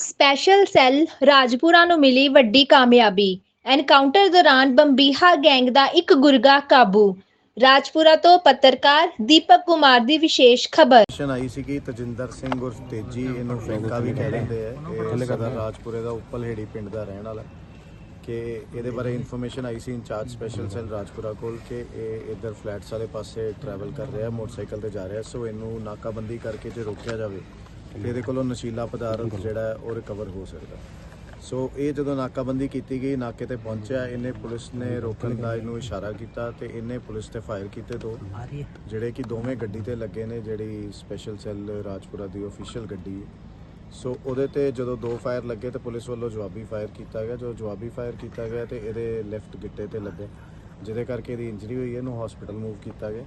Special cell Rajpura ਨੂੰ ਮਿਲੀ ਵੱਡੀ ਕਾਮਯਾਬੀ। ਐਨਕਾਊਂਟਰ ਦੌਰਾਨ ਬੰਬੀਹਾ ਗੈਂਗ ਦਾ ਇੱਕ ਗੁਰਗਾ ਕਾਬੂ। ਰਾਜਪੁਰਾ ਤੋਂ ਪੱਤਰਕਾਰ ਦੀਪਕ ਕੁਮਾਰ ਦੀ ਵਿਸ਼ੇਸ਼ ਖਬਰ। ਇਨਫੋਰਮੇਸ਼ਨ ਆਈ ਸੀ ਕਿ ਤਜਿੰਦਰ ਸਿੰਘ ਉਰਫ ਤੇਜੀ ਇਹਨੂੰ ਫੈਂਕਾ ਵੀ ਕਹਿ ਦਿੰਦੇ ਆ ਇਹ ਸਦਰ ਰਾਜਪੁਰੇ ਦਾ ਉੱਪਲ ਹੇੜੀ ਪਿੰਡ ਦਾ ਰਹਿਣ ਵਾਲਾ ਕਿ ਇਹਦੇ ਬਾਰੇ ਇਨਫੋਰਮੇਸ਼ਨ ਆਈ ਸੀ ਇੰਚਾਰਜ ਸਪੈਸ਼ਲ ਸੈੱਲ ਰਾਜਪੁਰਾ ਕੋਲ ਕਿ ਇਹ ਇੱਧਰ ਫਲੈਟਸ ਵਾਲੇ ਪਾਸੇ ਟਰੈਵਲ ਕਰ ਰਿਹਾ ਮੋਟਰਸਾਈਕਲ ਤੇ ਜਾ ਰਿਹਾ ਸੋ ਇਹਨੂੰ ਨਾਕਾਬੰਦੀ ਕਰਕੇ ਜੇ ਰੋਕਿਆ ਜਾਵੇ ਤੇ ਇਹਦੇ ਕੋਲੋਂ ਨਸ਼ੀਲਾ ਪਦਾਰਥ ਜਿਹੜਾ ਉਹ ਰਿਕਵਰ ਹੋ ਸਕਦਾ। ਸੋ ਇਹ ਜਦੋਂ ਨਾਕਾਬੰਦੀ ਕੀਤੀ ਗਈ ਨਾਕੇ ਤੇ ਪਹੁੰਚਿਆ ਇਹਨੇ ਪੁਲਿਸ ਨੇ ਰੋਕਣ ਦਾ ਇਹਨੂੰ ਇਸ਼ਾਰਾ ਕੀਤਾ ਤੇ ਇਹਨੇ ਪੁਲਿਸ ਤੇ ਫਾਇਰ ਕੀਤੇ ਦੋ। ਜਿਹੜੇ ਕਿ ਦੋਵੇਂ ਗੱਡੀ ਤੇ ਲੱਗੇ ਨੇ ਜਿਹੜੀ ਸਪੈਸ਼ਲ ਸੈੱਲ ਰਾਜਪੁਰਾ ਦੀ ਅਫੀਸ਼ੀਅਲ ਗੱਡੀ ਹੈ। ਸੋ ਉਹਦੇ ਤੇ ਜਦੋਂ ਦੋ ਫਾਇਰ ਲੱਗੇ ਤੇ ਪੁਲਿਸ ਵੱਲੋਂ ਜਵਾਬੀ ਫਾਇਰ ਕੀਤਾ ਗਿਆ। ਜੋ ਜਵਾਬੀ ਫਾਇਰ ਕੀਤਾ ਗਿਆ ਤੇ ਇਹਦੇ ਲੈਫਟ ਗਿੱਟੇ ਤੇ ਲੱਗੇ ਜਿਹਦੇ ਕਰਕੇ ਇਹਦੀ ਇੰਜਰੀ ਹੋਈ ਹੈ ਇਹਨੂੰ ਹਸਪੀਟਲ ਮੂਵ ਕੀਤਾ ਗਿਆ।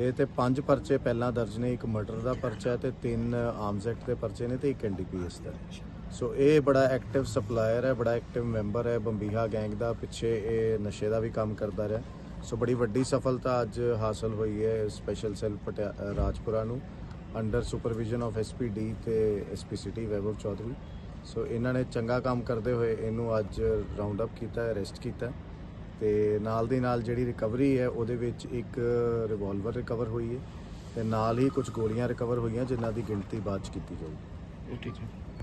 ਇਹ ਤੇ ਪੰਜ ਪਰਚੇ ਪਹਿਲਾਂ ਦਰਜ ਨੇ, ਇੱਕ ਮਰਡਰ ਦਾ ਪਰਚਾ ਹੈ ਤੇ ਤਿੰਨ ਆਰਮਸ ਐਕਟ ਦੇ ਪਰਚੇ ਨੇ ਤੇ ਇੱਕ ਐਨਡੀਪੀਐਸ ਦਾ। ਸੋ ਇਹ ਬੜਾ ਐਕਟਿਵ ਸਪਲਾਇਰ ਹੈ, ਬੜਾ ਐਕਟਿਵ ਮੈਂਬਰ ਹੈ, ਬੰਬੀਹਾ ਗੈਂਗ ਦਾ, ਪਿੱਛੇ ਇਹ ਨਸ਼ੇ ਦਾ ਵੀ ਕੰਮ ਕਰਦਾ ਰਿਹਾ। ਸੋ ਬੜੀ ਵੱਡੀ ਸਫਲਤਾ ਅੱਜ ਹਾਸਲ ਹੋਈ ਹੈ ਸਪੈਸ਼ਲ ਸੈੱਲ ਪਟਿਆ ਰਾਜਪੁਰਾ ਨੂੰ ਅੰਡਰ ਸੁਪਰਵਿਜ਼ਨ ਆਫ ਐਸਪੀਡੀ ਤੇ ਐਸਪੀਸੀਟੀ ਵੈਭਵ ਚੌਧਰੀ ਸੋ ਇਹਨਾਂ ਨੇ ਚੰਗਾ ਕੰਮ ਕਰਦੇ ਹੋਏ ਇਹਨੂੰ ਅੱਜ ਰਾਉਂਡ ਅਪ ਕੀਤਾ ਅਰੈਸਟ ਕੀਤਾ। ਤੇ ਨਾਲ ਦੀ ਨਾਲ ਜਿਹੜੀ ਰਿਕਵਰੀ ਹੈ, ਉਹਦੇ ਵਿੱਚ ਇੱਕ ਰਿਵਾਲਵਰ ਰਿਕਵਰ ਹੋਈ ਹੈ ਤੇ ਨਾਲ ਹੀ ਕੁਝ ਗੋਲੀਆਂ ਰਿਕਵਰ ਹੋਈਆਂ, ਜਿਨ੍ਹਾਂ ਦੀ ਗਿਣਤੀ ਬਾਅਦ ਚ ਕੀਤੀ ਜਾਊਗੀ। ਠੀਕ ਹੈ